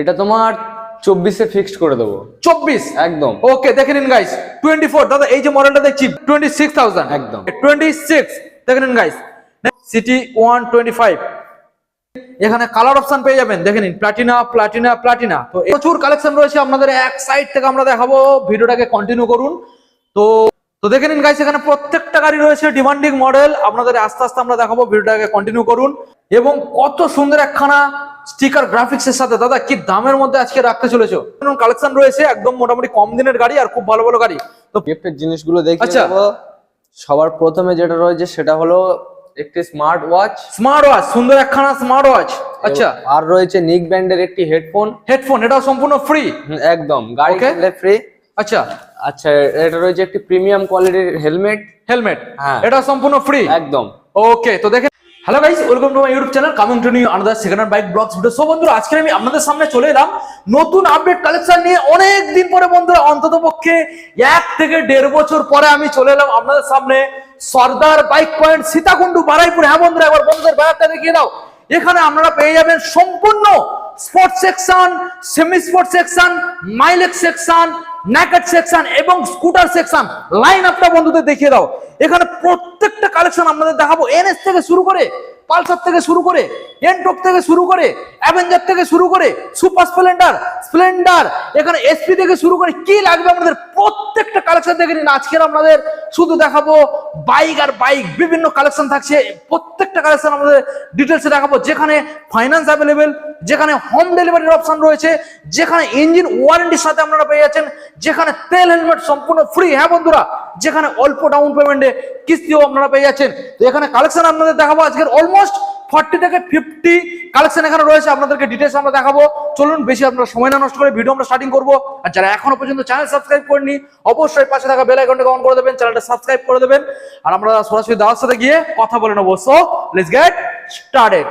এটা তোমার চব্বিশে ফিক্সড করে দেবো। চব্বিশ? একদম। ওকে দেখে নিন গাইস টোয়েন্টি ফোর দাদা এই যে মডেলটা দেখছি টোয়েন্টি সিক্স থাউজেন্ড একদম। টোয়েন্টি সিক্স দেখে নিন guys CT one twenty five এখানে কালার অপশন পেয়ে যাবেন দেখে নিন প্লাটিনা প্লাটিনা প্লাটিনা তো প্রচুর কালেকশন রয়েছে আপনাদের এক সাইড থেকে আমরা দেখাবো ভিডিওটাকে কন্টিনিউ করুন। তো তো দেখে নিন গাইস এখানে প্রত্যেকটা গাড়ি রয়েছে ডিমান্ডিং মডেল আপনাদের আস্তে আস্তে আমরা দেখাবো ভিডিওটাকে কন্টিনিউ করুন। এবং কত সুন্দর একখানা স্টিকার গ্রাফিক্স এর সাথে। দাদা কি দামের মধ্যে আজকে রাখতে চলেছো? কালেকশন রয়েছে একদম মোটামুটি কম দিনের গাড়ি আর খুব ভালো ভালো গাড়ি। তো গিফটের জিনিসগুলো দেখিয়ে আচ্ছা। সবার প্রথমে যেটা রয়েছে সেটা হলো একটি স্মার্ট ওয়াচ স্মার্ট ওয়াচ সুন্দর একখানা স্মার্ট ওয়াচ আচ্ছা। আর রয়েছে নিক ব্যান্ডের একটি হেডফোন হেডফোন এটাও সম্পূর্ণ ফ্রি একদম। গাড়ি ফ্রি আচ্ছা আচ্ছা এটা রয়েছে একটি প্রিমিয়াম কোয়ালিটির হেলমেট হেলমেট হ্যাঁ। এটা সম্পূর্ণ ফ্রি একদম। ওকে তো দেখেন hello guys welcome to my YouTube channel coming to new another second hand bike blogs video so বন্ধুরা আজকে আমি আপনাদের সামনে চলে এলাম নতুন আপডেট কালেকশন নিয়ে। অনেক দিন পরে বন্ধুরা অন্তত পক্ষে এক থেকে দেড় বছর পরে আমি চলে এলাম আপনাদের সামনে। Sardar bike point Sitakundu Baraipur. হ্যাঁ বন্ধুরা একবার বন্ধুদের ব্যাপারটা দেখিয়ে দাও। এখানে আপনারা পেয়ে যাবেন সম্পূর্ণ sports section semi sports section mileage section naked section এবং স্কুটার সেকশন লাইন আপটা বন্ধুদের দেখিয়ে দাও। এখানে প্রত্যেকটা কালেকশন আমাদের দেখাবো। এনএস থেকে শুরু করে পালসার থেকে শুরু করে এনটক থেকে শুরু করে অ্যাভেঞ্জার থেকে শুরু করে সুপার স্প্লেন্ডার স্প্লেন্ডার, এখানে এসপি থেকে শুরু করে কি লাগবে আমাদের প্রত্যেকটা কালেকশন দেখে নিন। আজকের আমাদের শুধু দেখাবো বাইক আর বাইক বিভিন্ন কালেকশন থাকছে। প্রত্যেকটা কালেকশন আমাদের ডিটেলসে দেখাবো। যেখানে ফাইন্যান্স অ্যাভেলেবেল যেখানে হোম ডেলিভারির অপশন রয়েছে, যেখানে ইঞ্জিন ওয়ারেন্টির সাথে আপনারা পেয়ে যাচ্ছেন, যেখানে তেল হেলমেট সম্পূর্ণ ফ্রি হ্যাঁ বন্ধুরা যেখানে অল্প ডাউন পেমেন্টে কিস্তিও আপনারা পেয়ে যাচ্ছেন। তো এখানে কালেকশন আপনাদের দেখাবো। আজকের অলমোস্ট ফর্টি থেকে ফিফটি কালেকশন এখানে রয়েছে। আপনাদেরকে ডিটেলস আমরা দেখাবো। চলুন, বেশি আপনারা সময় না নষ্ট করে ভিডিও আমরা স্টার্টিং করব। আর যারা এখনও পর্যন্ত চ্যানেল সাবস্ক্রাইব করেনি অবশ্যই পাশে থাকা বেল আইকনটা অন করে দেবেন চ্যানেলটা সাবস্ক্রাইব করে দেবেন। আর আমরা সরাসরি দাওয়ার সাথে গিয়ে কথা বলে নেব। So let's get started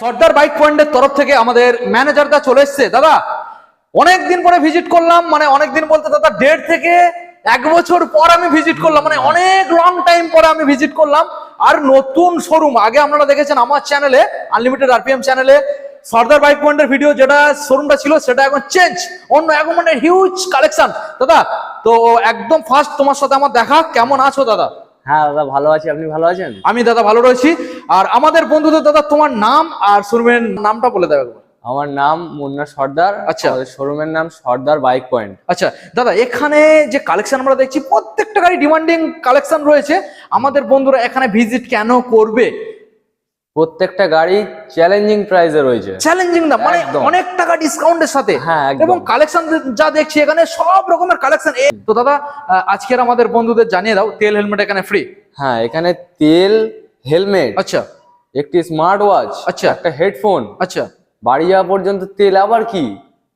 Sardar bike পয়েন্টের তরফ থেকে আমাদের ম্যানেজারটা চলে এসছে। দাদা অনেক দিন পরে ভিজিট করলাম মানে অনেক দিন বলতে দাদা, দেড় থেকে এক বছর পর আমি ভিজিট করলাম মানে অনেক লং টাইম পরে আমি ভিজিট করলাম। আর নতুন শোরুম আগে আপনারা দেখেছেন আমার চ্যানেলে আনলিমিটেড আরপিএম চ্যানেলে সর্দার বাইক পয়েন্টের ভিডিও যেটা শোরুমটা ছিল, সেটা এখন চেঞ্জ অন্য এখন মানে হিউজ কালেকশন দাদা, তো একদম ফার্স্ট তোমার সাথে আমার দেখা, কেমন আছো দাদা? হ্যাঁ দাদা ভালো আছি। আপনি ভালো আছেন? আমি দাদা ভালো রয়েছি। আর আমাদের বন্ধুদের দাদা তোমার নাম আর শোরুমের নামটা বলে দেবে আমার নাম মুন্না সর্দার। আচ্ছা। শোরুমের নাম সর্দার বাইক পয়েন্ট। আচ্ছা দাদা এখানে যে কালেকশন আমরা দেখছি প্রত্যেকটা গাড়ি ডিমান্ডিং কালেকশন রয়েছে। আমাদের বন্ধুরা এখানে ভিজিট কেন করবে? প্রত্যেকটা গাড়ি চ্যালেঞ্জিং প্রাইসে রয়েছে। চ্যালেঞ্জিং না মানে অনেক টাকা ডিসকাউন্টের সাথে। হ্যাঁ। এবং কালেকশন যা দেখছি এখানে সব রকমের কালেকশন তো দাদা আজকের আমাদের বন্ধুদের জানিয়ে দাও তেল হেলমেট এখানে ফ্রি হ্যাঁ এখানে তেল হেলমেট আচ্ছা। একটি স্মার্ট ওয়াচ আচ্ছা। একটা হেডফোন আচ্ছা। বাড়ি যাওয়া পর্যন্ত তেল আবার কি?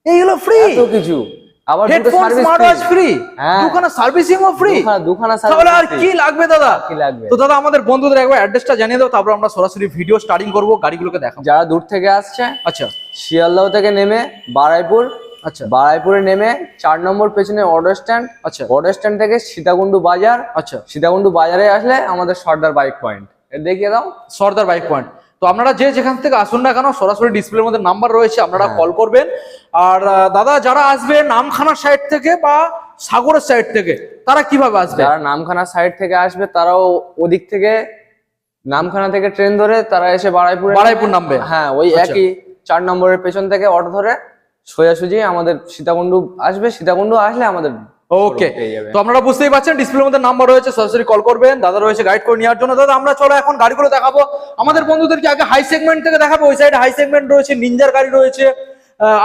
এইগুলো ফ্রি এত কিছু। আবার হেডফোন স্মার্ট ওয়াচ ফ্রি। দুখানা সার্ভিসিং ও ফ্রি দুখানা তাহলে আর কি লাগবে দাদা? কি লাগবে? তো দাদা আমাদের বন্ধুদের একবার অ্যাড্রেসটা জানিয়ে দাও তারপর আমরা সরাসরি ভিডিও স্টার্টিং করব গাড়িগুলোকে দেখাবো। যারা দূর থেকে আসছে আচ্ছা। শিয়ালদাহ থেকে নেমে বারাইপুর আচ্ছা। বারাইপুরে নেমে চার নম্বর পেছনে অটো স্ট্যান্ড আচ্ছা। অটো স্ট্যান্ড থেকে সীতাকুণ্ডু বাজার আচ্ছা। সীতাকুণ্ডু বাজারে আসলে আমাদের সর্দার বাইক পয়েন্ট দেখিয়ে দাও। সর্দার বাইক পয়েন্ট তো আপনারা যে যেখান থেকে আসুন না কেন সরাসরি ডিসপ্লের মধ্যে নাম্বার রয়েছে আপনারা হ্যাঁ। কল করবেন আর দাদা যারা আসবে নামখানার সাইড থেকে বা সাগরের সাইড থেকে তারা কীভাবে আসবে যারা নামখানা সাইড থেকে আসবে তারাও ওদিক থেকে নামখানা থেকে ট্রেন ধরে তারা এসে বারাইপুরে বারাইপুর নামবে হ্যাঁ ওই আচ্ছা। একই চার নম্বরের পেছন থেকে অটো ধরে সোজাসুজি আমাদের সীতাকুণ্ডু আসবে সীতাকুণ্ডু আসলে আমাদের ওকে তো আপনারা বুঝতেই পারছেন ডিসপ্লের মধ্যে নাম্বার রয়েছে সরাসরি কল করবেন। দাদা রয়েছে গাইড করে নেওয়ার জন্য। দাদা আমরা চলো এখন গাড়িগুলো দেখাবো। আমাদের বন্ধুদেরকে আগে হাই সেগমেন্ট থেকে দেখাবো। ওই সাইডে হাই সেগমেন্ট রয়েছে নিনজার গাড়ি রয়েছে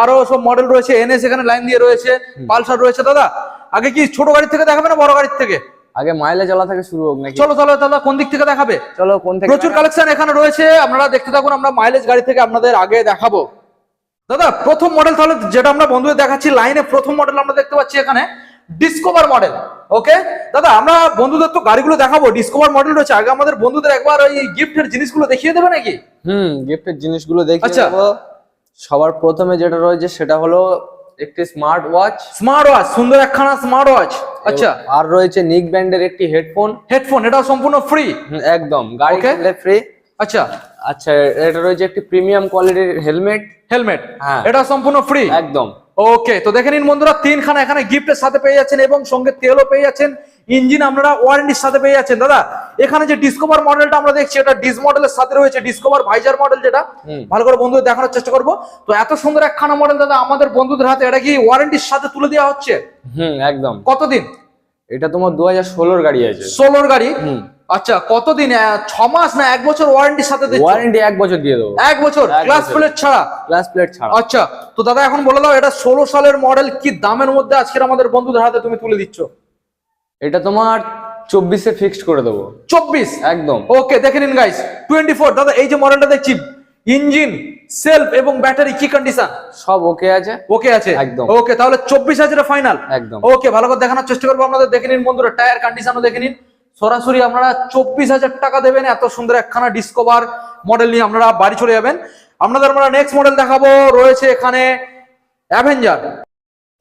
আরও সব মডেল রয়েছে এনএস এখানে লাইন দিয়ে রয়েছে পালসার রয়েছে। দাদা আগে কি ছোট গাড়ি থেকে দেখাবে না বড় গাড়ির থেকে? আগে মাইলে চলা থেকে শুরু হোক নাকি? চলো তাহলে দাদা কোন দিক থেকে দেখাবে? চলো কোন থেকে প্রচুর কালেকশন এখানে রয়েছে। আপনারা দেখতে থাকুন আমরা মাইলেজ গাড়ি থেকে আপনাদের আগে দেখাবো। দাদা প্রথম মডেল তাহলে যেটা আমরা বন্ধুদের দেখাচ্ছি লাইনে প্রথম মডেল আমরা দেখতে পাচ্ছি এখানে। ডিসকভার মডেল ওকে দাদা আমরা বন্ধুদের তো গাড়িগুলো দেখাবো ডিসকভার মডেল রয়েছে। আগে আমাদের বন্ধুদের একবার ওই গিফটের জিনিসগুলো দেখিয়ে দেবে নাকি? হুম গিফটের জিনিসগুলো দেখে আচ্ছা। দেবো। সবার প্রথমে যেটা রয়েছে সেটা হলো একটি স্মার্ট ওয়াচ স্মার্ট ওয়াচ সুন্দর একখানা স্মার্ট ওয়াচ আচ্ছা। আর রয়েছে নিক ব্যান্ডের একটি হেডফোন হেডফোন এটাও সম্পূর্ণ ফ্রি একদম। গাড়ি. ফ্রি আচ্ছা। আচ্ছা এটা রয়েছে একটি প্রিমিয়াম কোয়ালিটির হেলমেট হেলমেট হ্যাঁ। এটা সম্পূর্ণ ফ্রি একদম। ওকে তো দেখে নিন বন্ধুরা তিনখানা এখানে গিফটের সাথে পেয়ে যাচ্ছেন এবং সঙ্গে তেলও পেয়ে যাচ্ছেন। ইঞ্জিন আপনারা ওয়ারেন্টির সাথে পেয়ে যাচ্ছেন। দাদা এখানে যে ডিসকভার মডেলটা আমরা দেখছি এটা ডিস মডেলের সাথে রয়েছে ডিসকভার ভাইজার মডেল যেটা। ভালো করে বন্ধুদের দেখানোর চেষ্টা করব। তো এত সুন্দর একখানা মডেল দাদা আমাদের বন্ধুদের হাতে এটা কি ওয়ারেন্টির সাথে তুলে দেওয়া হচ্ছে? হুম একদম। কতদিন? এটা তোমার দু হাজার ষোলোর গাড়ি আছে। ষোলোর গাড়ি? হুম। আচ্ছা কতদিন ছ মাস না এক বছর ওয়ারেন্টির সাথে ওয়ারেন্টি এক বছর দিয়ে দেবো। এক বছর? ক্লাস প্লেট ছাড়া? ক্লাস প্লেট ছাড়া। আচ্ছা তো দাদা এখন বলে দাও এটা ষোলো সালের মডেল কি দামের মধ্যে আজকের আমাদের বন্ধুদের হাতে তুমি তুলে দিচ্ছ? এটা তোমার চব্বিশে ফিক্সড করে দেবো। চব্বিশ? একদম। ওকে দেখে নিন গাইস টোয়েন্টি ফোর দাদা এই যে মডেলটা দেখছি ইঞ্জিন সেলফ এবং ব্যাটারি কি কন্ডিশন সব ওকে আছে? ওকে আছে? একদম। ওকে তাহলে চব্বিশ হাজার ফাইনাল একদম। ওকে ভালো করে দেখানোর চেষ্টা করব আপনাদের দেখে নিন বন্ধুরা টায়ার কন্ডিশনও দেখে নিন। সরাসরি আপনারা চব্বিশ হাজার টাকা দেবেন। এত সুন্দর একখানা ডিসকভার মডেল নিয়ে আপনারা বাড়ি চলে যাবেন। আপনাদের আমরা নেক্সট মডেল দেখাবো। রয়েছে এখানে অ্যাভেঞ্জার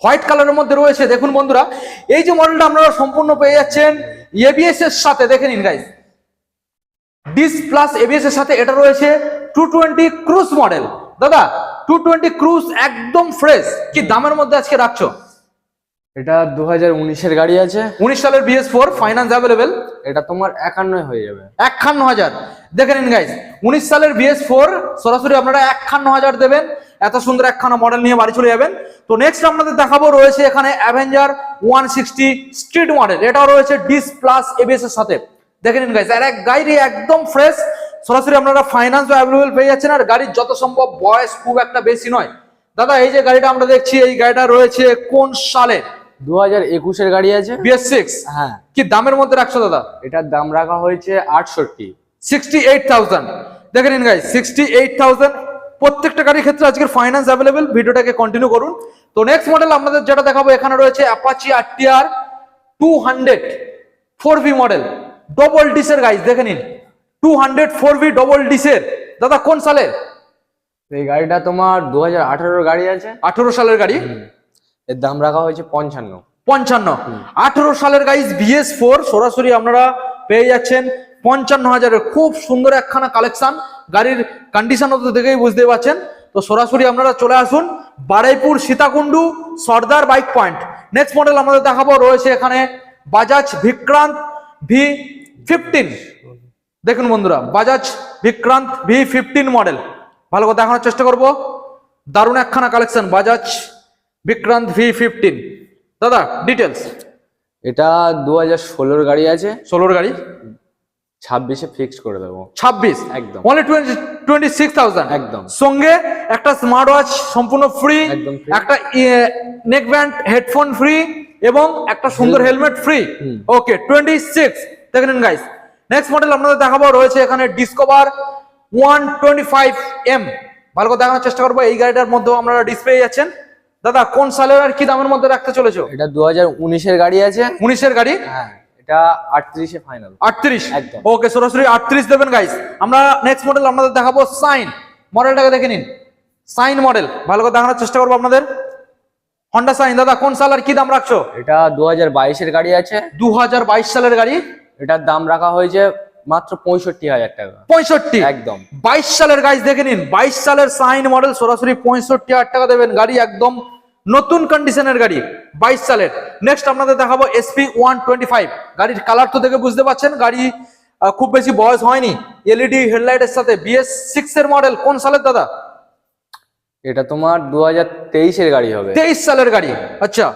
হোয়াইট কালারের মধ্যে রয়েছে। দেখুন বন্ধুরা, এই যে মডেলটা আপনারা সম্পূর্ণ পেয়ে যাচ্ছেন এবিএস এর সাথে। দেখে নিন গাইস ডিস প্লাস এবিএস এর সাথে এটা রয়েছে টু টোয়েন্টি ক্রুজ মডেল দাদা টু টোয়েন্টি ক্রুজ একদম ফ্রেশ কি দামের মধ্যে আজকে রাখছো? এটা দু হাজার উনিশের গাড়ি আছে। উনিশ সালের বিএস ফোর ফাইন্যান্স অ্যাভেলেবেল এটা তোমার একান্নই হয়ে যাবে। একান্ন হাজার দেখে নিন গাইজ উনিশ সালের বিএস ফোর সরাসরি আপনারা একান্ন হাজার দেবেন। এত সুন্দর একখানা মডেল নিয়ে বাড়ি চলে যাবেন। তো নেক্সট আপনাদের দেখাবো রয়েছে এখানে Avenger one sixty street model এটাও রয়েছে ডিস প্লাস এবিএস এর সাথে। দেখে নিন গাইজ আর এক গাড়ি একদম ফ্রেশ সরাসরি আপনারা ফাইন্যান্স অ্যাভেলেবেল পেয়ে যাচ্ছেন আর গাড়ির যত সম্ভব বয়স খুব একটা বেশি নয়। দাদা এই যে গাড়িটা আমরা দেখছি এই গাড়িটা রয়েছে কোন সালে? দু হাজার একুশের গাড়ি আছে। বিএস সিক্স হ্যাঁ। কি দামের মধ্যে রাখছো দাদা? এটার দাম রাখা হয়েছে আটষট্টি। সিক্সটি এইট থাউজেন্ড দেখে নিন গাই সিক্সটি এইট থাউজেন্ড প্রত্যেকটা গাড়ির ক্ষেত্রে আজকের ফাইন্যান্স অ্যাভেলেবেল ভিডিওটাকে কন্টিনিউ করুন। তো নেক্সট মডেল আপনাদের যেটা দেখাবো এখানে রয়েছে Apache RTR two hundred four V model double ডিসের guys দেখে নিন। Two hundred four V double ডিসের দাদা কোন সালের এই গাড়িটা তোমার দু হাজার গাড়ি আছে। আঠেরো সালের গাড়ি। এর দাম রাখা হয়েছে পঞ্চান্ন। পঞ্চান্ন। আঠেরো সালের গাইজ বিএস ফোর সরাসরি আপনারা পেয়ে যাচ্ছেন পঞ্চান্ন হাজারের খুব সুন্দর একখানা কালেকশন গাড়ির কন্ডিশন দেখেই বুঝতে পারছেন। তো সরাসরি আপনারা চলে আসুন, Baraipur Sitakundu Sardar bike point next model আমাদের দেখাবো, রয়েছে এখানে বাজাজ বিক্রান্ত ভি ফিফটিন দেখুন বন্ধুরা Bajaj Vikrant V fifteen model ভালো করে দেখানোর চেষ্টা করব। দারুণ একখানা collection Bajaj Vikrant V fifteen দাদা ডিটেলস এটা দু হাজার ষোলোর গাড়ি আছে। ষোলোর গাড়ি? ছাব্বিশে ফিক্সড করে দেবো। ছাব্বিশ? একদম। Only twenty twenty six thousand একদম। সঙ্গে একটা স্মার্ট ওয়াচ সম্পূর্ণ ফ্রি একদম একটা নেক ব্যান্ড হেডফোন ফ্রি এবং একটা সুন্দর helmet free okay twenty six দেখে নিন গাইস নেক্সট মডেল আপনাদের দেখাবো রয়েছে এখানে Discover one twenty five M ভালো করে দেখানোর চেষ্টা করব এই গাড়িটার মধ্যেও আপনারা ডিসপ্লে যাচ্ছেন। দাদা কোন সালের আর কি দামের মধ্যে রাখতে চলেছো? এটা দু হাজার উনিশের গাড়ি আছে। উনিশের গাড়ি? হ্যাঁ এটা আটত্রিশে ফাইনাল আটত্রিশ? একদম। ওকে সরাসরি আটত্রিশ দেবেন গাইস আমরা নেক্সট মডেল আপনাদের দেখাবো সাইন। মডেলটাকে দেখে নিন। সাইন মডেল ভালো করে দেখানোর চেষ্টা করব আপনাদের। হন্ডা সাইন দাদা কোন সাল আর কি দাম রাখছো? এটা দু হাজার বাইশের গাড়ি আছে। দু হাজার বাইশ সালের গাড়ি? এটার দাম রাখা হয়েছে মাত্র পঁয়ষট্টি হাজার টাকা। পঁয়ষট্টি? একদম। বাইশ সালের দেখে নিন। বাইশ সালের সাইন মডেল সরাসরি পঁয়ষট্টি হাজার টাকা দেবেন। গাড়ি একদম নতুন কন্ডিশনের গাড়ি বাইশ সালের। নেক্সট আপনাদের দেখাবো এসপি ওয়ান টোয়েন্টি ফাইভ গাড়ির কালার তো দেখে বুঝতে পারছেন গাড়ি খুব বেশি বয়স হয়নি। এলইডি হেডলাইটের সাথে বিএস সিক্স এর মডেল কোন সালের দাদা? এটা তোমার দু হাজার তেইশের গাড়ি হবে। তেইশ সালের গাড়ি। আচ্ছা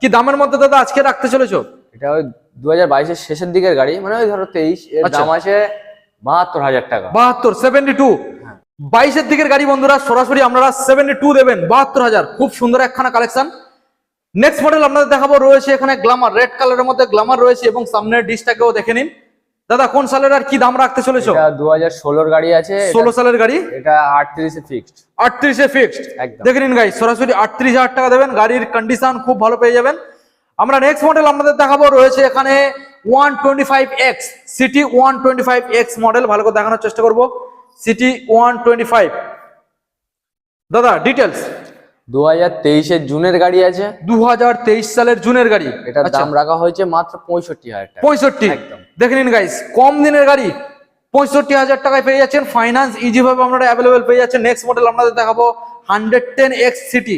কি দামের মধ্যে দাদা আজকে রাখতে চলেছো? এটা ওই দু হাজার বাইশের শেষের দিকের গাড়ি মানে ওই ধরো তেইশ এর আচ্ছা। দাম আছে বাহাত্তর হাজার টাকা। বাহাত্তর সেভেন্টি টু বাইশের দিকের গাড়ি বন্ধুরা সরাসরি আপনারা সেভেন্টি টু দেবেন বাহাত্তর হাজার। খুব সুন্দর একখানা কালেকশন নেক্সট মডেল আপনাদের দেখাবো রয়েছে এখানে গ্লামার রেড কালারের মধ্যে গ্লামার রয়েছে এবং সামনের ডিসটাকেও দেখে নিন। দাদা কোন সালের আর কি দাম রাখতে চলেছো? এটা দু হাজার ষোলোর গাড়ি আছে ষোলো সালের গাড়ি? এটা আটত্রিশে ফিক্সড আটত্রিশে ফিক্সড। দেখে নিন গাই সরাসরি আটত্রিশ হাজার টাকা দেবেন গাড়ির কন্ডিশন খুব ভালো পেয়ে যাবেন। আমরা নেক্সট মডেল আপনাদের দেখাবো রয়েছে এখানে one twenty five X CT one twenty five X model ভালো করে দেখানোর চেষ্টা করব। সিটি ওয়ান টোয়েন্টি ফাইভ দাদা ডিটেলস দু হাজার তেইশের জুনের গাড়ি আছে। দু হাজার তেইশ সালের জুনের গাড়ি। এটার আচ্ছা, দাম রাখা হয়েছে মাত্র পঁয়ষট্টি হাজার টাকা। পঁয়ষট্টি। দেখে নিন গাইস কম দিনের গাড়ি পঁয়ষট্টি হাজার টাকায় পেয়ে যাচ্ছেন ফাইন্যান্স ইজি ভাবে আপনারা অ্যাভেলেবেল পেয়ে যাচ্ছেন। নেক্সট মডেল আপনাদের দেখাবো hundred ten X CT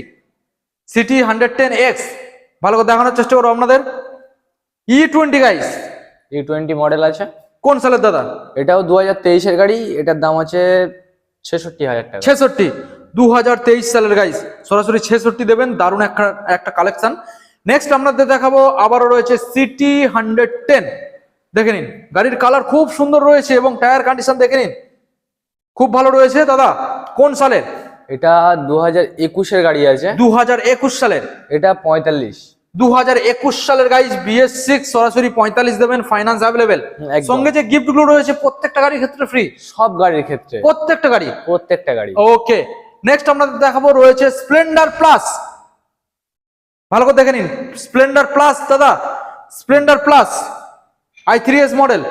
CT hundred ten X ভালো করে দেখানোর চেষ্টা করব আপনাদের। E twenty guys E twenty model আছে। কোন সালের দাদা? এটাও দু হাজার তেইশের গাড়ি এটার দাম আছে ছেষট্টি হাজার টাকা। ছেষট্টি। দু হাজার তেইশ সালের গাইস সরাসরি ছেষট্টি দেবেন দারুণ একটা একটা কালেকশন নেক্সট আপনাদের দেখাবো আবারও রয়েছে সিটি হান্ড্রেড টেন দেখে নিন গাড়ির কালার খুব সুন্দর রয়েছে এবং টায়ার কন্ডিশন দেখে নিন। খুব ভালো রয়েছে দাদা কোন সালের? এটা দু হাজার একুশের গাড়ি আছে। দু হাজার একুশ সালের। এটা পঁয়তাল্লিশ। দু হাজার একুশ সালের গাইজ বিএস সিক্স সরাসরি পঁয়তাল্লিশ দেবেন ফাইন্যান্স অ্যাভেলেবেল সঙ্গে যে গিফটগুলো রয়েছে প্রত্যেকটা গাড়ির ক্ষেত্রে ফ্রি সব গাড়ির ক্ষেত্রে। প্রত্যেকটা গাড়ি। প্রত্যেকটা গাড়ি। ওকে নেক্সট আপনাদের দেখাবো রয়েছে স্প্লেন্ডার প্লাস ভালো করে দেখে নিন। স্প্লেন্ডার প্লাস দাদা। Splendor plus i three S model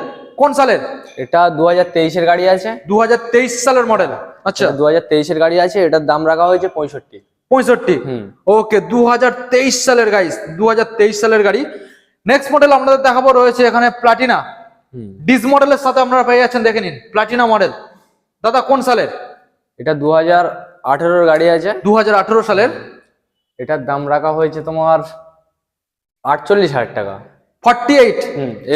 কোন সালের? এটা দু হাজার গাড়ি আছে। দু হাজার তেইশ সালের মডেল আচ্ছা। দু হাজার গাড়ি আছে এটার দাম রাখা হয়েছে পঁয়ষট্টি। পঁয়ষট্টি। ওকে দু হাজার তেইশ সালের গাড়ি দু হাজার তেইশ সালের গাড়ি। নেক্সট মডেল আপনাদের দেখাবো রয়েছে এখানে প্লাটিনা ডিস মডেলের সাথে আপনারা পেয়ে যাচ্ছেন দেখে নিন প্লাটিনা মডেল দাদা কোন সালের? এটা দু হাজার আঠেরোর গাড়ি আছে। দু হাজার আঠেরো সালের। এটার দাম রাখা হয়েছে তোমার আটচল্লিশ হাজার টাকা। ফর্টি এইট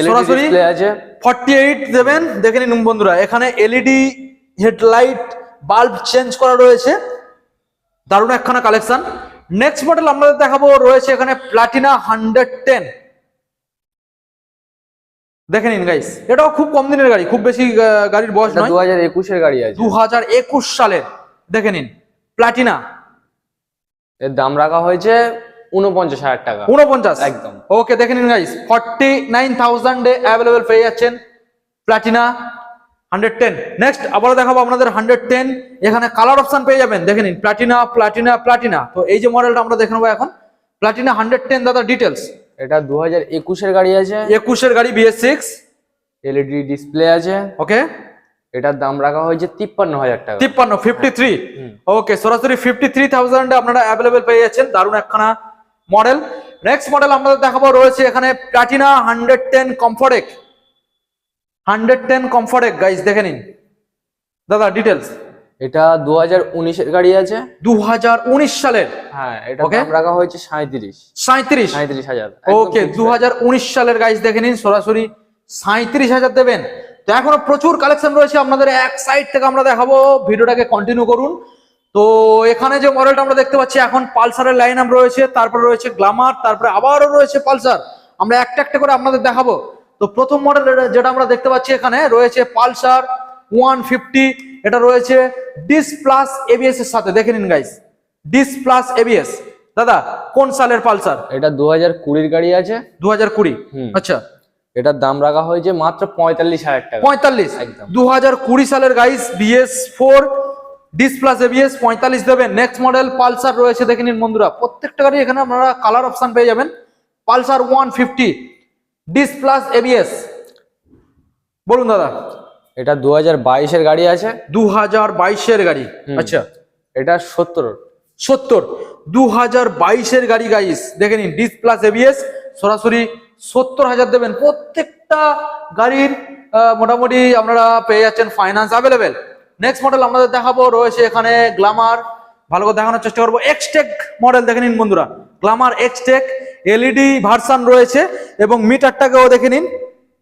সরাসরি আছে। ফর্টি এইট দেবেন দেখে নিন বন্ধুরা এখানে এলইডি হেডলাইট বাল্ব চেঞ্জ করা রয়েছে। দারুণ একখানা কালেকশন নেক্সট মডেল আপনাদের দেখাবো রয়েছে এখানে প্লাটিনা হান্ড্রেড টেন দেখে নিন গাইস এটাও খুব কম দিনের গাড়ি খুব বেশি গাড়ির বয়স নয়। দু হাজার একুশের গাড়ি আছে। দু হাজার একুশ সালের দেখে নিন প্লাটিনা এর দাম রাখা হয়েছে উনপঞ্চাশ হাজার টাকা। উনপঞ্চাশ একদম। ওকে দেখে নিন গাইস ফর্টি নাইন থাউজেন্ডে অ্যাভেলেবেল পেয়ে যাচ্ছেন প্লাটিনা হান্ড্রেড টেন। নেক্সট আবার দেখাবো আপনাদের হান্ড্রেড টেন। এখানে কালার অপশন পেয়ে যাবেন। দেখে নিন প্লাটিনা প্লাটিনা প্লাটিনা তো এই যে মডেলটা আমরা দেখে নেব এখন। প্লাটিনা হান্ড্রেড টেন দাদা ডিটেলস এটা দু হাজার একুশের গাড়ি আছে। একুশের গাড়ি বিএস সিক্স এলইডি ডিসপ্লে আছে। ওকে এটার দাম রাখা হয়েছে তিপ্পান্ন হাজার টাকা। তিপ্পান্ন ফিফটি থ্রি ওকে সরাসরি ফিফটি থ্রি থাউজেন্ডে আপনারা অ্যাভেলেবেল পেয়ে যাচ্ছেন। দারুণ একখানা মডেল নেক্সট মডেল আপনাদের দেখাবো রয়েছে এখানে Platina hundred ten Comfortec hundred ten Comfortec guys দেখে নিন। দাদা ডিটেলস এটা দু হাজার উনিশের গাড়ি আছে। দু হাজার উনিশ সালের। হ্যাঁ এটা. দাম রাখা হয়েছে সাঁত্রিশ সাঁত্রিশ সাঁত্রিশ হাজার। ওকে দু হাজার উনিশ সালের গাইজ দেখে নিন সরাসরি সাঁত্রিশ হাজার দেবেন। তো এখনও প্রচুর কালেকশন রয়েছে আপনাদের এক সাইড থেকে আমরা দেখাবো। ভিডিওটাকে কন্টিনিউ করুন। তো এখানে যে মডেলটা আমরা দেখতে পাচ্ছি এখন পালসারের লাইন আপ রয়েছে তারপরে রয়েছে গ্লামার তারপরে আবারও রয়েছে পালসার। আমরা একটা একটা করে আপনাদের দেখাবো। তো প্রথম মডেল যেটা আমরা দেখতে পাচ্ছি এখানে রয়েছে পালসার ওয়ান ফিফটি এটা রয়েছে ডিস প্লাস এবিএস এর সাথে। দেখে নিন গাইস ডিস প্লাস এবিএস দাদা কোন সালের পালসার? এটা দু হাজার কুড়ির গাড়ি আছে। দু হাজার কুড়ি আচ্ছা। এটার দাম রাখা হয়েছে মাত্র পঁয়তাল্লিশ হাজার টাকা। পঁয়তাল্লিশ। একদম। দু হাজার কুড়ি সালের guys BS four disc plus ABS পঁয়তাল্লিশ দেবেন নেক্সট মডেল পালসার রয়েছে দেখে নিন বন্ধুরা। প্রত্যেকটা গাড়ি এখানে আপনারা কালার অপশন পেয়ে যাবেন। Pulsar one fifty disc plus ABS বলুন দাদা। এটা দু হাজার বাইশের গাড়ি আছে। দু হাজার বাইশের গাড়ি। আচ্ছা। এটা সত্তর। সত্তর। দু হাজার বাইশের গাড়ি গাইস দেখে নিন ডিস প্লাস এবিএস সরাসরি সত্তর হাজার দেবেন। প্রত্যেকটা গাড়ির মোটামুটি আপনারা পেয়ে যাচ্ছেন ফাইন্যান্স অ্যাভেলেবেল নেক্সট মডেল আপনাদের দেখাবো রয়েছে এখানে গ্লামার ভালো করে দেখানোর চেষ্টা করব। এক্সটেক মডেল দেখে নিন বন্ধুরা। গ্লামার এক্সটেক এলইডি ভার্সান রয়েছে এবং মিটারটাকেও দেখে নিন।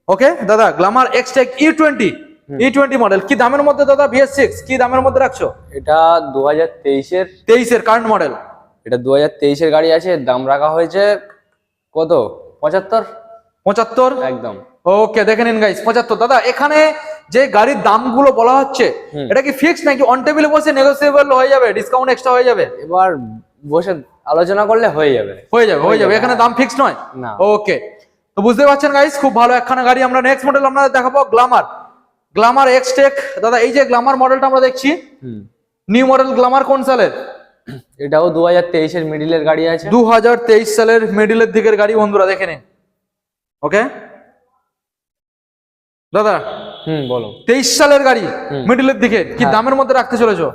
ওকে দাদা Glamour Xtec E twenty E twenty model কি দামের মধ্যে দাদা বিএস সিক্স কি দামের মধ্যে রাখছো? এটা দু হাজার তেইশের। তেইশের কারেন্ট মডেল এটা দু হাজার তেইশের গাড়ি আছে। দাম রাখা হয়েছে কত? পঁচাত্তর? পঁচাত্তর? একদম। ওকে দেখে নিন গাইস পঁচাত্তর। দাদা এখানে যে গাড়ির দামগুলো বলা হচ্ছে এটা কি ফিক্স নাকি অন টেবিলে বসে নেগোসিয়েবল হয়ে যাবে ডিসকাউন্ট এক্সট্রা হয়ে যাবে? এবার বসে আলোচনা করলে হয়ে যাবে। হয়ে যাবে হয়ে যাবে এখানে দাম ফিক্স নয়? না। ওকে তো বুঝতে পারছেন গাইস খুব ভালো একখানা গাড়ি আমরা নেক্সট মডেল আমরা দেখাবো গ্লামার গ্লামার এক্সটেক দাদা এই যে গ্লামার মডেলটা আমরা দেখছি নিউ মডেল গ্লামার কোন সালের? এটাও দু হাজার তেইশের মিডিলের গাড়ি আছে। দু হাজার তেইশ সালের মিডিলের দিকের গাড়ি বন্ধুরা দেখে নিন। ওকে দাদা বলো। তেইশ সালের গাড়ি। মিডিলের দিকে কি হ্যাঁ। দামের মধ্যে রাখতে চলেছো?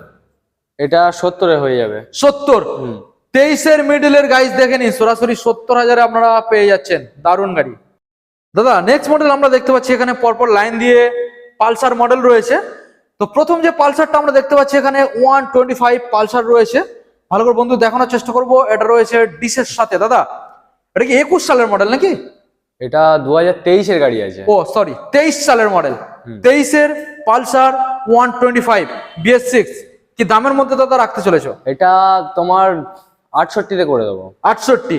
এটা সত্তরে হয়ে যাবে। সত্তর? তেইশের মিডলের গাইজ দেখে নিন সরাসরি সত্তর হাজারে আপনারা পেয়ে যাচ্ছেন দারুণ গাড়ি। দাদা নেক্সট মডেল আমরা দেখতে পাচ্ছি এখানে পরপর লাইন দিয়ে পালসার মডেল রয়েছে। তো প্রথম যে পালসারটা আমরা দেখতে পাচ্ছি এখানে ওয়ান টোয়েন্টি ফাইভ পালসার রয়েছে। ভালো করে বন্ধু দেখানোর চেষ্টা করব এটা রয়েছে ডিসের সাথে। দাদা এটা কি একুশ সালের মডেল নাকি? এটা দু হাজার তেইশের গাড়ি আছে। ও সরি তেইশ সালের মডেল তেইশের Pulsar one twenty five BS six কি দামের মধ্যে দাদা রাখতে চলেছো? এটা তোমার আটষট্টিতে করে দেবো। আটষট্টি?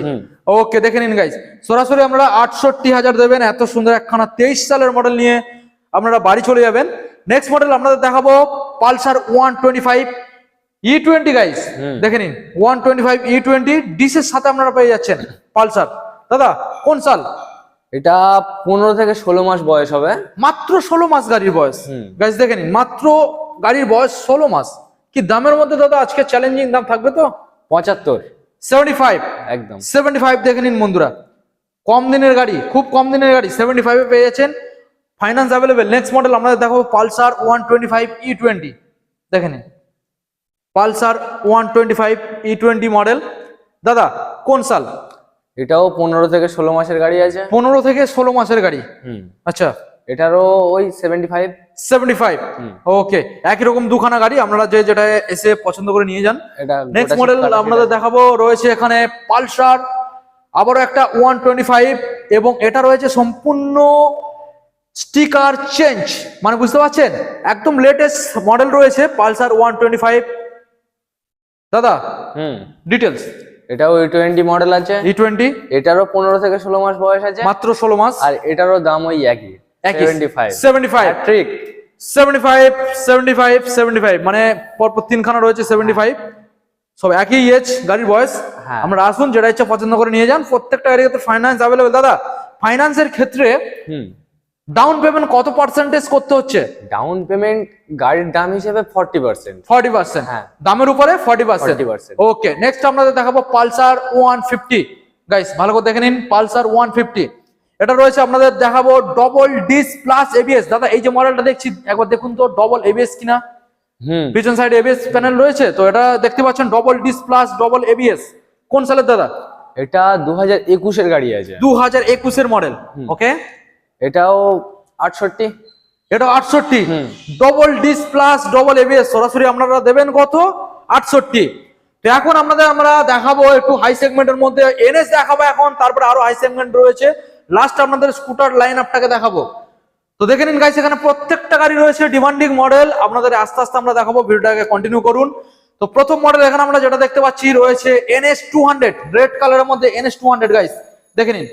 ওকে দেখে নিন গাইজ সরাসরি আপনারা আটষট্টি হাজার দেবেন এত সুন্দর একখানা তেইশ সালের মডেল নিয়ে আপনারা বাড়ি চলে যাবেন। নেক্সট মডেল আপনাদের দেখাবো Pulsar one twenty five E twenty guys হুম। দেখে নিন one twenty five E twenty ডিসের সাথে আপনারা পেয়ে যাচ্ছেন পালসার। দাদা কোন সাল? এটা পনেরো থেকে ষোলো মাস বয়স হবে। মাত্র ষোলো মাস গাড়ির বয়স। গাইজ দেখে নিন মাত্র গাড়ির বয়স ষোলো মাস। কি দামের মধ্যে দাদা আজকে চ্যালেঞ্জিং দাম থাকবে তো? পঁচাত্তর। সেভেন্টি ফাইভ একদম। সেভেন্টি ফাইভ দেখে নিন বন্ধুরা। কম দিনের গাড়ি খুব কম দিনের গাড়ি সেভেন্টি ফাইভে পেয়ে যাচ্ছেন ফাইন্যান্স অ্যাভেলেবেল নেক্সট মডেল আমরা দেখাবো Pulsar one twenty five E twenty দেখে নিন। Pulsar one twenty five E twenty model দাদা কোন সাল? এটাও পনেরো থেকে ষোলো মাসের গাড়ি আছে। পনেরো থেকে ষোলো মাসের গাড়ি? হুম। আচ্ছা। এটারও ওই seventy five seventy five okay একই রকম দুখানা গাড়ি আপনারা যে যেটা এসে পছন্দ করে নিয়ে যান। এটা নেক্সট মডেল আপনাদের দেখাবো রয়েছে এখানে পালসার আবারও একটা ওয়ান টোয়েন্টি ফাইভ এবং এটা রয়েছে সম্পূর্ণ স্টিকার চেঞ্জ মানে বুঝতে পারছেন? একদম লেটেস্ট মডেল রয়েছে পালসার ওয়ান টোয়েন্টি ফাইভ দাদা হুম। ডিটেলস এটাও ই টোয়েন্টি মডেল আছে। ই টোয়েন্টি এটারও পনেরো থেকে ষোলো মাস বয়স আছে। মাত্র ষোলো মাস? আর এটারও দাম ওই একই। Seventy five seventy five seventy five seventy five seventy five মানে পরপর তিনখানা রয়েছে সেভেন্টি ফাইভ সব একই এজ গাড়ির বয়স। হ্যাঁ। আমরা আসুন যেটা ইচ্ছা পছন্দ করে নিয়ে যান। প্রত্যেকটা ক্ষেত্রে ফাইন্যান্স অ্যাভেলেবেল দাদা ফাইন্যান্সের ক্ষেত্রে হুম। ডাউন পেমেন্ট কত পার্সেন্টেজ করতে হচ্ছে? ডাউন পেমেন্ট গাড়ির দাম হিসেবে ফর্টি পার্সেন্ট ফর্টি পার্সেন্ট হ্যাঁ। দামের উপরে ফর্টি পার্সেন্ট ওকে নেক্সট আপনাদের দেখাবো পালসার ওয়ান ফিফটি গাইস ভালো করে দেখে নিন পালসার ওয়ান ফিফটি এটা রয়েছে আপনাদের দেখাবো ডবল ডিস প্লাস এবিএস দাদা এই যে মডেলটা দেখছি একবার দেখুন তো ডবল এবিএস কিনা? হুম। পিছন সাইডে এবিএস প্যানেল রয়েছে তো এটা দেখতে পাচ্ছেন double disc plus double ABS কোন সালের দাদা? এটা দু হাজার একুশের গাড়ি আছে। দু হাজার একুশের মডেল ওকে এটাও আটষট্টি। এটা আটষট্টি। Double disc plus double ABS সরাসরি আপনারা দেবেন কত? আটষট্টি। তো এখন আপনাদের আমরা দেখাবো একটু হাই সেগমেন্টের মধ্যে। এনএস দেখাবো এখন তারপরে আরও হাই সেগমেন্ট রয়েছে। লাস্ট আপনাদের স্কুটার লাইন আপটাকে দেখাবো। তো দেখে নিন গাইস এখানে প্রত্যেকটা গাড়ি রয়েছে ডিমান্ডিং মডেল আপনাদের আস্তে আস্তে আমরা দেখাবো ভিডিওটাকে কন্টিনিউ করুন। তো প্রথম মডেল এখানে আমরা যেটা দেখতে পাচ্ছি রয়েছে এনএস টু হান্ড্রেড রেড কালারের মধ্যে এনএস টু হান্ড্রেড গাইস দেখে নিন।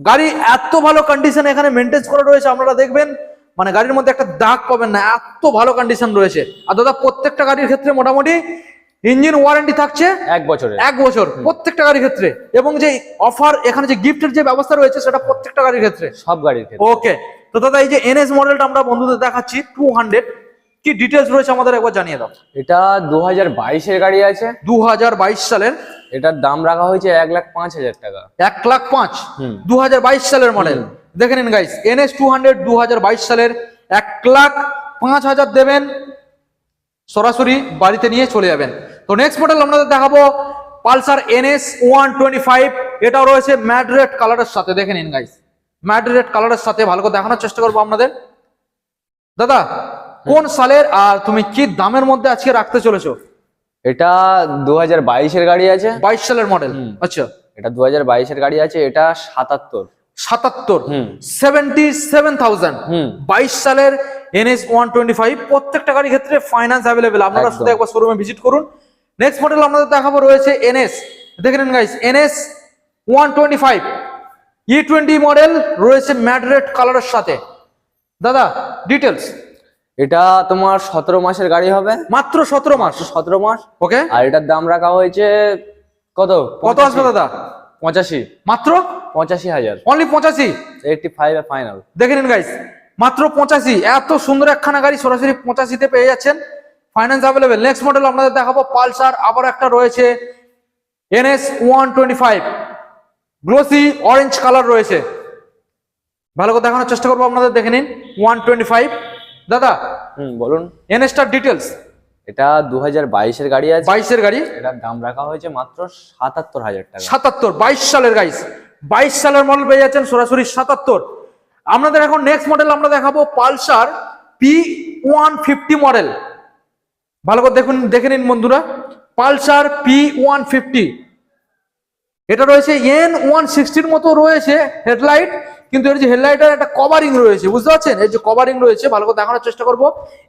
গাড়ি এত ভালো কন্ডিশন এখানে মেনটেন করা রয়েছে আপনারা দেখবেন মানে গাড়ির মধ্যে একটা দাগ পাবেন না এত ভালো কন্ডিশন রয়েছে। আর দাদা প্রত্যেকটা গাড়ির ক্ষেত্রে মোটামুটি ইঞ্জিন ওয়ারেন্টি থাকছে এক বছরের। এক বছর প্রত্যেকটা গাড়ির ক্ষেত্রে। এবং যে অফার এখানে যে গিফটের যে ব্যবস্থা রয়েছে সেটা প্রত্যেকটা গাড়ির ক্ষেত্রে। সব গাড়ির ক্ষেত্রে। ওকে তো দাদা এই যে এনএস মডেলটা আমরা বন্ধুদের দেখাচ্ছি টু হান্ড্রেড কি ডিটেলস রয়েছে আমাদের একবার জানিয়ে দাও। এটা দু হাজার বাইশের গাড়ি আছে। দু হাজার বাইশ সালের? এটার দাম রাখা হয়েছে এক লাখ পাঁচ হাজার টাকা। এক লাখ পাঁচ। দু সালের মডেল দেখে নিন গাইস এনএস টু হান্ড্রেড দু সালের এক লাখ পাঁচ হাজার দেবেন। সরাসরি বাড়িতে নিয়ে চলে যাবেন। তো নেক্সট মডেল আপনাদের দেখাবো Pulsar NS one twenty five এটাও রয়েছে ম্যাড রেড কালারের সাথে। দেখে নিন গাইস ম্যাড রেড কালারের সাথে ভালো করে দেখানোর চেষ্টা করব আপনাদের। দাদা কোন সালের আর তুমি কি দামের মধ্যে আজকে রাখতে চলেছো? এটা দু হাজার বাইশের গাড়ি আছে। বাইশ সালের মডেল আচ্ছা। এটা দু হাজার বাইশের গাড়ি আছে এটা সাতাত্তর। সাতাত্তর? সেভেন্টি সেভেন থাউজেন্ড হুম। বাইশ সালের এনএস ওয়ান টোয়েন্টি ফাইভ প্রত্যেকটা গাড়ির ক্ষেত্রে ফাইন্যান্স অ্যাভেলেবেল আপনারা। শুধু একবার শোরুমে ভিজিট করুন। নেক্সট মডেল আমাদের দেখাবো রয়েছে এনএস দেখে নিন guys NS one twenty five E twenty model রয়েছে ম্যাড রেড কালারের সাথে। দাদা ডিটেলস এটা তোমার সতেরো মাসের গাড়ি হবে। মাত্র সতেরো মাস? সতেরো মাস। ওকে। আর এটার দাম রাখা হয়েছে কত? কত আসবে দাদা? পঁচাশি। মাত্র? পঁচাশি হাজার। অনলি পঁচাশি? এইটটি ফাইভ ফাইনাল দেখে নিন গাইস মাত্র পঁচাশি। এত সুন্দর একখানা গাড়ি সরাসরি পঁচাশিতে পেয়ে যাচ্ছেন। ফাইন্যান্স অ্যাভেলেবেল নেক্সট মডেল আপনাদের দেখাবো। পালসার আবার একটা রয়েছে। NS one twenty five glossy orange colour রয়েছে। ভালো করে দেখানোর চেষ্টা করব আপনাদের। দেখে নিন। ওয়ান টোয়েন্টি ফাইভ দাদা হুম বলুন। এনএসটার ডিটেলস এটা দু হাজার বাইশের গাড়ি আছে। বাইশের গাড়ি? এটার দাম রাখা হয়েছে মাত্র সাতাত্তর হাজার টাকা। সাতাত্তর বাইশ সালের গাইস বাইশ সালের মডেল পেয়ে যাচ্ছেন সরাসরি সাতাত্তর। আপনাদের এখন নেক্সট মডেল আমরা দেখাবো Pulsar P one fifty model ভালো করে দেখুন দেখে নিন বন্ধুরা। পালসার পি ওয়ান ফিফটি এটা রয়েছে এন ওয়ান সিক্সটির মতো রয়েছে হেডলাইট। কিন্তু এর যে হেডলাইটের একটা কভারিং রয়েছে বুঝতে পারছেন? এর যে কভারিং রয়েছে ভালো করে দেখানোর চেষ্টা করব।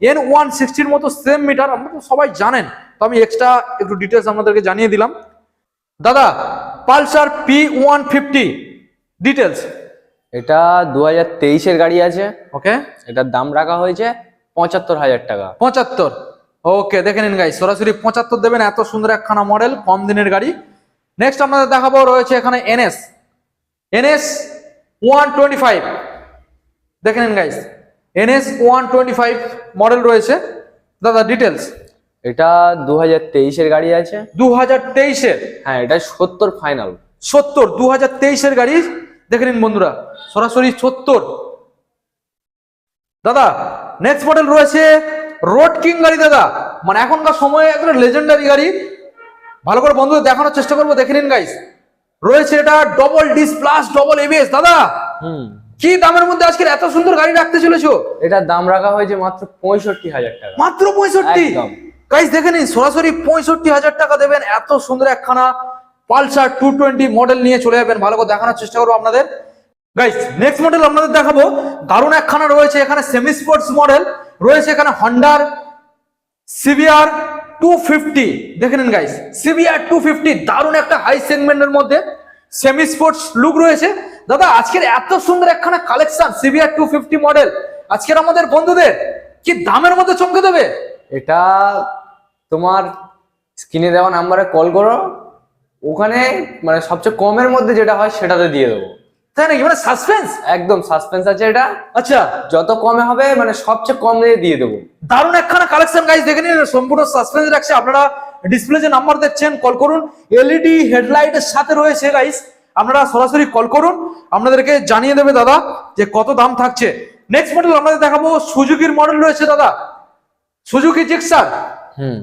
এন ওয়ান সিক্সটির মতো সেম মিটার আপনারা তো সবাই জানেন। তো আমি এক্সট্রা একটু ডিটেলস আপনাদেরকে জানিয়ে দিলাম। দাদা Pulsar P one fifty details এটা দু হাজার তেইশের গাড়ি আছে। ওকে এটার দাম রাখা হয়েছে পঁচাত্তর হাজার টাকা। পঁচাত্তর। ওকে দেখে নিন গাই সরাসরি পঁচাত্তর দেবেন এত সুন্দর একখানা মডেল কম দিনের গাড়ি। নেক্সট আপনাদের দেখাবো রয়েছে এখানে NS NS one twenty five দেখে নিন guys NS one twenty five model রয়েছে। দাদা ডিটেলস এটা দু হাজার তেইশের গাড়ি আছে। দু হাজার তেইশের। হ্যাঁ এটা সত্তর ফাইনাল সত্তর দু হাজার তেইশের গাড়ি। দেখে নিন বন্ধুরা সরাসরি সত্তর। দাদা নেক্সট মডেল রয়েছে রোড কিং গাড়ি দাদা। মানে এখনকার সময়ে একটা লেজেন্ডারি গাড়ি। ভালো করে বন্ধুদের দেখানোর চেষ্টা করব দেখে নিন গাইস রয়েছে এটা double disc plus double ABS দাদা। কি দামের মধ্যে আজকের এত সুন্দর গাড়ি রাখতে চলেছো? এটার দাম রাখা হয়েছে মাত্র পঁয়ষট্টি হাজার টাকা। মাত্র পঁয়ষট্টি। গাইস দেখে নিন সরাসরি পঁয়ষট্টি হাজার টাকা দেবেন এত সুন্দর একখানা পালসার টু টোয়েন্টি মডেল নিয়ে চলে যাবেন। ভালো করে দেখানোর চেষ্টা করব আপনাদের। গাইস নেক্সট মডেল আপনাদের দেখাবো। দারুণ একখানা রয়েছে এখানে সেমি স্পোর্টস মডেল রয়েছে এখানে হন্ডার সিবিআর টু ফিফটি দেখে নিন গাইস সিবিআর টু ফিফটি দারুণ একটা হাই সেগমেন্টের মধ্যে সেমি স্পোর্টস লুক রয়েছে। দাদা, আজকের এত সুন্দর একখানা collection CBR two fifty model আজকের আমাদের বন্ধুদের কি দামের মধ্যে চমকে দেবে? এটা তোমার স্ক্রিনে দেওয়া নাম্বারে কল করো। ওখানে মানে সবচেয়ে কমের মধ্যে যেটা হয় সেটাতে দিয়ে দেবো। তাই নাকি? মানে সাসপেন্স একদম সাসপেন্স আছে এটা। আচ্ছা। যত কমে হবে মানে সবচেয়ে কম দিয়ে দিয়ে দেবো। দারুণ একখানা কালেকশন গাইজ দেখে নিন সম্পূর্ণ সাসপেন্স রাখছে। আপনারা ডিসপ্লে যে নাম্বার দেখছেন কল করুন। এলইডি হেডলাইটের সাথে রয়েছে গাইস আপনারা সরাসরি কল করুন। আপনাদেরকে জানিয়ে দেবে দাদা যে কত দাম থাকছে। নেক্সট মডেল আপনাদের দেখাবো সুজুকির মডেল রয়েছে দাদা। Suzuki Gixxer. হুম।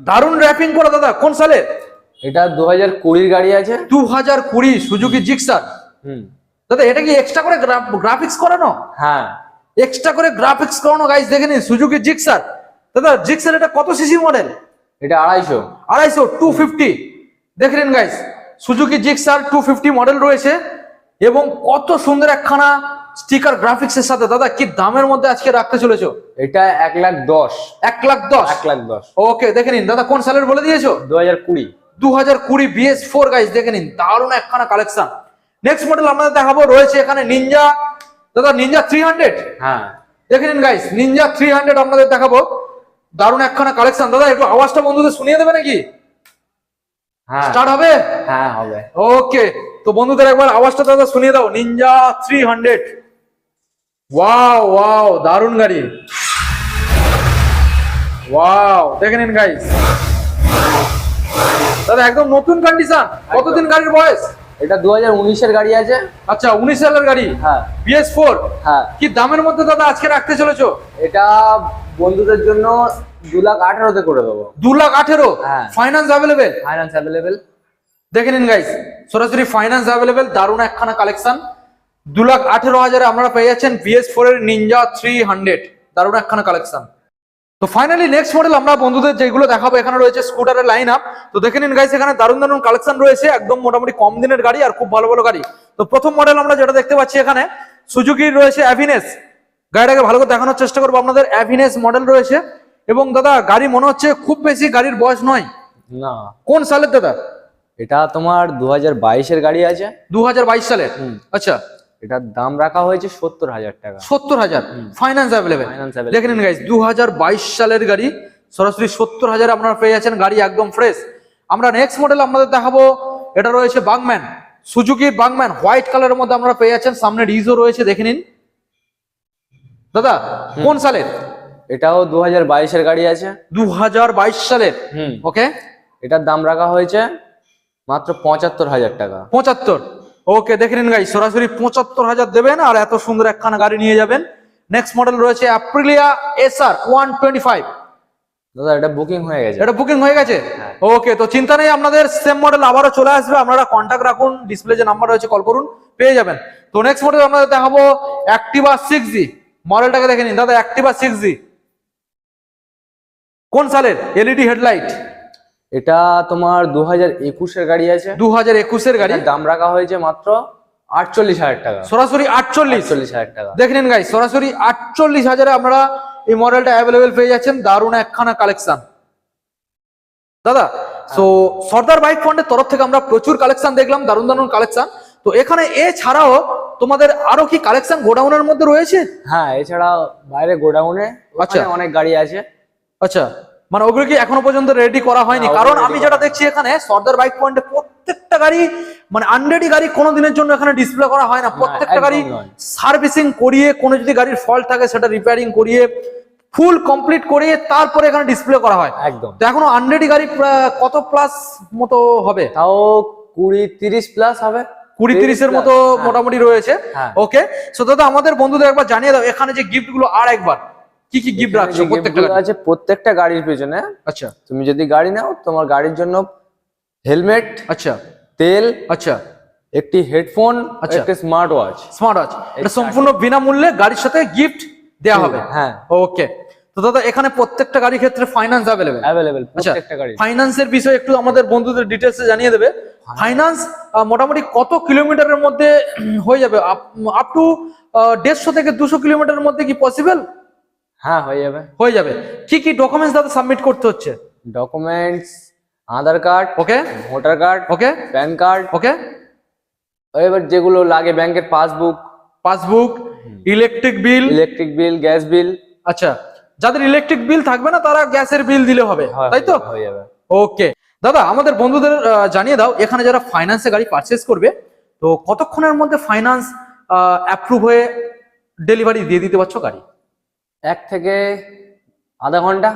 দারুণ র্যাপিং করা দাদা। কোন সালে? এটা দু হাজার কুড়ির গাড়ি আছে। দু হাজার কুড়ি সুজুকি জিক্সার। দাদা এটা কি এক্সট্রা করে গ্রাফিক্স করানো? হ্যাঁ। এক্সট্রা করে গ্রাফিক্স করানো গাইস দেখে নিন সুজুকি জিক্সার দাদা জিক্সার এটা কত সিসি মডেল এটা আড়াইশো। আড়াইশো টু ফিফটি দেখে নিন guys Suzuki Gixxer two fifty model রয়েছে এবং কত সুন্দর একখানা স্টিকার গ্রাফিক্স এর সাথে। দাদা কি দামের মধ্যে আজকে রাখতে চলেছো? এটা এক লাখ দশ। এক লাখ দশ? এক লাখ দশ। ওকে দেখে নিন দাদা কোন সালের বলে দিয়েছ? দু হাজার কুড়ি। দু হাজার কুড়ি বিএস ফোর গাইস দেখে নিন দারুণ একখানা কালেকশন নেক্সট মডেল আপনাদের দেখাবো রয়েছে এখানে নিনজা দাদা নিনজা থ্রি হান্ড্রেড হ্যাঁ। দেখে নিন গাইস নিনজা থ্রি হান্ড্রেড আপনাদের দেখাবো। দারুণ একখানা কালেকশন দাদা একটু আওয়াজটা বন্ধুদের শুনিয়ে দেবে নাকি? হ্যাঁ। স্টার্ট হবে? হ্যাঁ হবে। ওকে তো বন্ধুদের একবার আওয়াজটা দাদা শুনিয়ে দাও। Ninja three hundred wow wow দারুণ গাড়ি। ওয়াও দেখে নিন গাইস দাদা একদম নতুন কন্ডিশন কতদিন গাড়ির বয়স? এটা দু হাজার উনিশের গাড়ি আছে। আচ্ছা উনিশ সালের গাড়ি? হ্যাঁ। BS four? হ্যাঁ। কি দামের মধ্যে দাদা আজকে রাখতে চলেছো? এটা বন্ধুদের জন্য দু লাখ আঠারোতে করে দেবো। দু লাখ আঠেরো? হ্যাঁ। ফাইন্যান্স অ্যাভেলেবেল ফাইন্যান্স অ্যাভেলেবেল দেখে নিন গাইস সরাসরি ফাইন্যান্স অ্যাভেলেবেল দারুণ একখানা কালেকশন দু লাখ আঠেরো হাজারে আপনারা পেয়ে যাচ্ছেন বিএস ফোর এর নিনজা থ্রি হান্ড্রেড দারুণ একখানা কালেকশন তো ফাইনালি নেক্সট মডেল আমরা বন্ধুদের যেগুলো দেখাবো এখানে রয়েছে স্কুটারের লাইন আপ তো দেখে নিন গাইস এখানে দারুণ দারুণ কালেকশন রয়েছে একদম মোটামুটি কম দিনের গাড়ি আর খুব ভালো ভালো গাড়ি। তো প্রথম মডেল আমরা যেটা দেখতে পাচ্ছি এখানে সুজুকির রয়েছে অ্যাভিনেস গাড়িটাকে ভালো করে দেখানোর চেষ্টা করব আপনাদের অ্যাভিনেস মডেল রয়েছে। এবং দাদা গাড়ি মনে হচ্ছে খুব বেশি গাড়ির বয়স নয়। না। কোন সালের দাদা? এটা তোমার দু হাজার বাইশের গাড়ি আছে। দু সালের। হুম। আচ্ছা। এটার দাম রাখা হয়েছে সত্তর হাজার টাকা। সত্তর হাজার? ফাইন্যান্স অ্যাভেলেবেল দেখে নিন গাইস দু হাজার বাইশ সালের গাড়ি সরাসরি সত্তর হাজার আপনারা পেয়ে যাচ্ছেন গাড়ি একদম ফ্রেশ আমরা নেক্সট মডেল আপনাদের দেখাবো এটা রয়েছে বাংম্যান সুজুকির বাংম্যান হোয়াইট কালারের মধ্যে আপনারা পেয়ে যাচ্ছেন সামনে ডিজো রয়েছে দেখে নিন। দাদা কোন সালের? এটাও দু হাজার বাইশের গাড়ি আছে। দু হাজার বাইশ সালের। হুম। ওকে এটার দাম রাখা হয়েছে মাত্র পঁচাত্তর হাজার টাকা। পঁচাত্তর। ওকে দেখে নিন গাই সরাসরি পঁচাত্তর হাজার দেবেন আর এত সুন্দর একখানা গাড়ি নিয়ে যাবেন। নেক্সট মডেল রয়েছে Aprilia SR one twenty five দাদা এটা বুকিং হয়ে গেছে। এটা বুকিং হয়ে গেছে? হ্যাঁ। ওকে তো চিন্তা নেই আপনাদের সেম মডেল আবারও চলে আসবে। আপনারা কন্ট্যাক্ট রাখুন ডিসপ্লে যে নাম্বার রয়েছে কল করুন পেয়ে যাবেন। তো নেক্সট মডেল আপনাদের দেখাবো অ্যাক্টিভা সিক্স জি মডেলটাকে দেখে নিন। দাদা অ্যাক্টিভা সিক্স জি কোন সালের? এলইডি হেডলাইট এটা তোমার দু হাজার একুশের গাড়ি আছে। দু হাজার একুশের গাড়ি? দাম রাখা হয়েছে মাত্র আটচল্লিশ হাজার টাকা। সরাসরি আটচল্লিশ? আটচল্লিশ হাজার টাকা। দেখে নিন গাই সরাসরি আটচল্লিশ হাজারে আপনারা এই মডেলটা অ্যাভেলেবেল পেয়ে যাচ্ছেন। দারুণ একখানা কালেকশন দাদা সো সর্দার বাইক ফন্ডের তরফ থেকে আমরা প্রচুর কালেকশন দেখলাম দারুণ দারুণ কালেকশন তো এখানে এছাড়াও তোমাদের আরও কি কালেকশন গোডাউনের মধ্যে রয়েছে? হ্যাঁ এছাড়া বাইরে গোডাউনে আচ্ছা। অনেক গাড়ি আছে। আচ্ছা। মানে ওগুলো কি এখনও পর্যন্ত রেডি করা হয়নি। কারণ আমি যেটা দেখছি এখানে সর্দার বাইক পয়েন্টে প্রত্যেকটা গাড়ি মানে আনরেডি গাড়ি কোনো দিনের জন্য এখানে ডিসপ্লে করা হয় না। প্রত্যেকটা গাড়ি সার্ভিসিং করিয়ে কোনো যদি গাড়ির ফল্ট থাকে সেটা রিপেয়ারিং করিয়ে ফুল কমপ্লিট করিয়ে তারপরে এখানে ডিসপ্লে করা হয়। একদম। তো এখনও আনরেডি গাড়ি কত প্লাস মতো হবে? তাও কুড়ি তিরিশ প্লাস হবে। কুড়ি তিরিশের মতো হ্যাঁ। মোটামুটি রয়েছে। হ্যাঁ। ওকে সো দাদা আমাদের বন্ধুদের একবার জানিয়ে দাও এখানে যে গিফটগুলো আর একবার। কি কি গিফট রাখছো? প্রত্যেকটা? আছে প্রত্যেকটা গাড়ির পেছনে আচ্ছা। তুমি যদি গাড়ি নাও তোমার গাড়ির জন্য হেলমেট আচ্ছা। তেল আচ্ছা। একটি হেডফোন আচ্ছা। একটি স্মার্ট ওয়াচ স্মার্ট ওয়াচ এটা সম্পূর্ণ বিনামূল্যে গাড়ির সাথে গিফট দেওয়া হবে। হ্যাঁ। ওকে তো দাদা এখানে প্রত্যেকটা গাড়ির ক্ষেত্রে ফাইন্যান্স অ্যাভেলেবেল অ্যাভেলেবেল প্রত্যেকটা গাড়ি ফাইন্যান্সের বিষয়ে একটু আমাদের বন্ধুদের ডিটেলসে জানিয়ে দেবে। ফাইন্যান্স মোটামুটি কত কিলোমিটারের মধ্যে হয়ে যাবে? আপ টু দেড়শো থেকে দুশো কিলোমিটারের মধ্যে কি পসিবল হ্যাঁ হয়ে যাবে। হয়ে যাবে। কি কি ডকুমেন্টস দাদা সাবমিট করতে হচ্ছে? Documents Aadhaar card okay voter card okay PAN card okay এবার যেগুলো লাগে ব্যাংকের passbook passbook electric bill electric bill gas bill আচ্ছা যাদের ইলেকট্রিক বিল থাকবে না তারা গ্যাসের বিল দিলে হবে তাই তো? হয়ে যাবে। ওকে দাদা আমাদের বন্ধুদের জানিয়ে দাও এখানে যারা ফাইন্যান্সে গাড়ি পারচেস করবে তো কতক্ষণের মধ্যে ফাইন্যান্স অ্যাপ্রুভ হয়ে ডেলিভারি দিয়ে দিতে পারছ গাড়ি? এক থেকে আধা ঘণ্টা।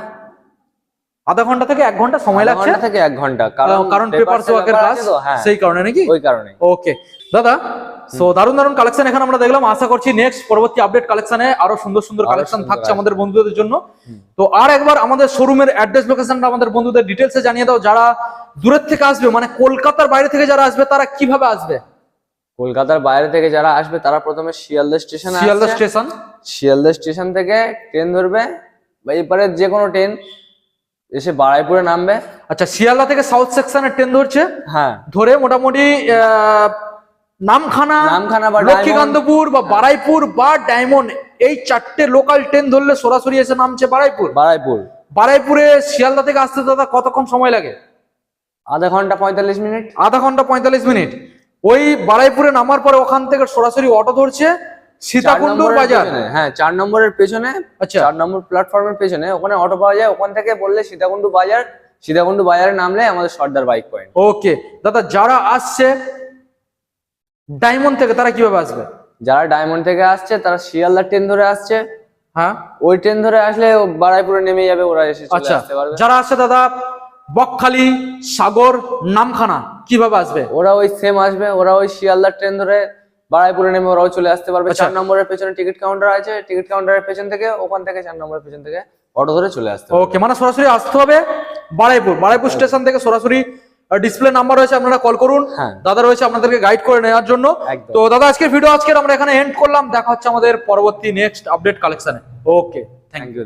আধা ঘণ্টা থেকে এক ঘণ্টা সময় লাগছে? থেকে এক ঘণ্টা কারণ কারণ পেপার papers ওয়ার্কের হ্যাঁ। সেই কারণে নাকি? ওই কারণে। ওকে দাদা সো দারুণ দারুণ কালেকশন এখানে আমরা দেখলাম। আশা করছি নেক্সট পরবর্তী আপডেট কালেকশনে আরও সুন্দর সুন্দর কালেকশন থাকছে আমাদের বন্ধুদের জন্য। তো আর একবার আমাদের শোরুমের অ্যাড্রেস লোকেশনটা আমাদের বন্ধুদের ডিটেলসে জানিয়ে দাও। যারা দূরের থেকে আসবে মানে কলকাতার বাইরে থেকে যারা আসবে তারা কীভাবে আসবে? কলকাতার বাইরে থেকে যারা আসবে তারা প্রথমে Sealdah station Sealdah station? Sealdah station থেকে ট্রেন ধরবে বা এপারে যে কোনো ট্রেন এসে বারাইপুরে নামবে। আচ্ছা শিয়ালদা থেকে সাউথ সেকশনের ট্রেন ধরছে? হ্যাঁ। ধরে মোটামুটি নামখানা নামখানা বা লক্ষ্মীকান্তপুর বা বারাইপুর বা ডায়মন্ড এই চারটে লোকাল ট্রেন ধরলে সরাসরি এসে নামছে বারাইপুর। বারাইপুর। বারাইপুরে শিয়ালদা থেকে আসতে দাদা কতক্ষণ সময় লাগে? আধা ঘণ্টা পঁয়তাল্লিশ মিনিট। আধা ঘণ্টা পঁয়তাল্লিশ মিনিট। ওই বারাইপুরে নামার পরে ওখান থেকে সরাসরি অটো ধরছে সীতাকুণ্ডুর বাজার। হ্যাঁ চার নম্বরের পেছনে আচ্ছা। চার নম্বর প্ল্যাটফর্মের পেছনে ওখানে অটো পাওয়া যায় ওখান থেকে বললে সীতাকুণ্ডু বাজার সীতাকুণ্ডু বাজারে নামলে আমাদের সর্দার বাইক পয়েন্ট। ওকে দাদা যারা আসছে ডায়মন্ড থেকে তারা কীভাবে আসবে? যারা ডায়মন্ড থেকে আসছে তারা শিয়ালদার ট্রেন ধরে আসছে। হ্যাঁ। ওই ট্রেন ধরে আসলে বারাইপুরে নেমে যাবে ওরা এসে আচ্ছা যারা আসছে দাদা বকখালি সাগর নামখানা। কীভাবে আসবে? ওরা ওই সেম আসবে ওরা ওই শিয়ালদা ট্রেন ধরে বারাইপুরে নেমে ওরাও চলে আসতে পারবে। আচ্ছা। চার নম্বরের পেছনে টিকিট কাউন্টার আছে টিকিট কাউন্টারের পেছন থেকে ওখান থেকে চার নম্বরের পেছন থেকে অটো ধরে চলে আসতে ওকে মানে সরাসরি আসতে হবে বারাইপুর। বারাইপুর স্টেশন থেকে সরাসরি ডিসপ্লে নাম্বার রয়েছে আপনারা কল করুন। হ্যাঁ। দাদা রয়েছে আপনাদেরকে গাইড করে নেওয়ার জন্য। তো দাদা আজকের ভিডিও আজকের আমরা এখানে এন্ড করলাম। দেখা হচ্ছে আমাদের পরবর্তী নেক্সট আপডেট কালেকশনে ওকে থ্যাংক ইউ